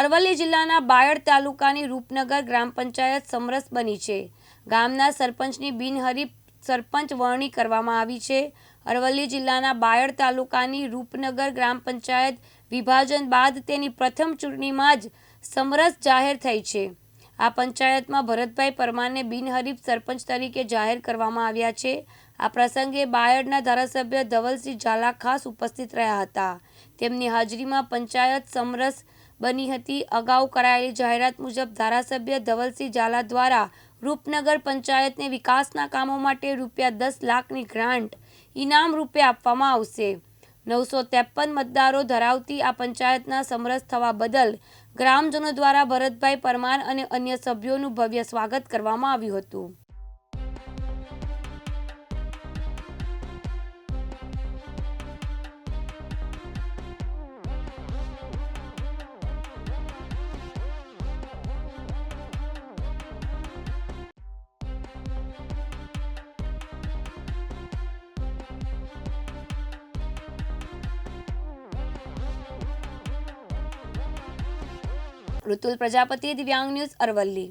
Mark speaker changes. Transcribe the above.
Speaker 1: અરવલ્લી જિલ્લાના બાયડ તાલુકાની રૂપનગર ગ્રામ પંચાયત સમરસ બની છે. ગામના સરપંચની બિનહરીફ સરપંચ વરણી કરવામાં આવી છે. અરવલ્લી જિલ્લાના બાયડ તાલુકાની રૂપનગર ગ્રામ પંચાયત વિભાજન બાદ તેની પ્રથમ ચૂંટણીમાં જ સમરસ જાહેર થઈ છે. આ પંચાયતમાં ભરતભાઈ પરમારને બિનહરીફ સરપંચ તરીકે જાહેર કરવામાં આવ્યા છે. આ પ્રસંગે બાયડના ધારાસભ્ય ધવલસિંહ ઝાલા ખાસ ઉપસ્થિત રહ્યા હતા. તેમની હાજરીમાં પંચાયત સમરસ બની હતી. અગાઉ કરાયેલી જાહેરાત મુજબ ધારાસભ્ય ધવલસિંહ ઝાલા દ્વારા રૂપનગર પંચાયતને વિકાસના કામો માટે રૂપિયા દસ લાખની ગ્રાન્ટ, ઇનામ રૂપે આપવામાં આવશે. નવસો ત્રેપન મતદારો ધરાવતી આ પંચાયતના સમરસ થવા બદલ ગ્રામજનો દ્વારા ભરતભાઈ પરમાર અને અન્ય સભ્યોનું ભવ્ય સ્વાગત કરવામાં આવ્યું હતું. ઋતુલ પ્રજાપતિ દિવ્યાંગ ન્યૂઝ અરવલ્લી.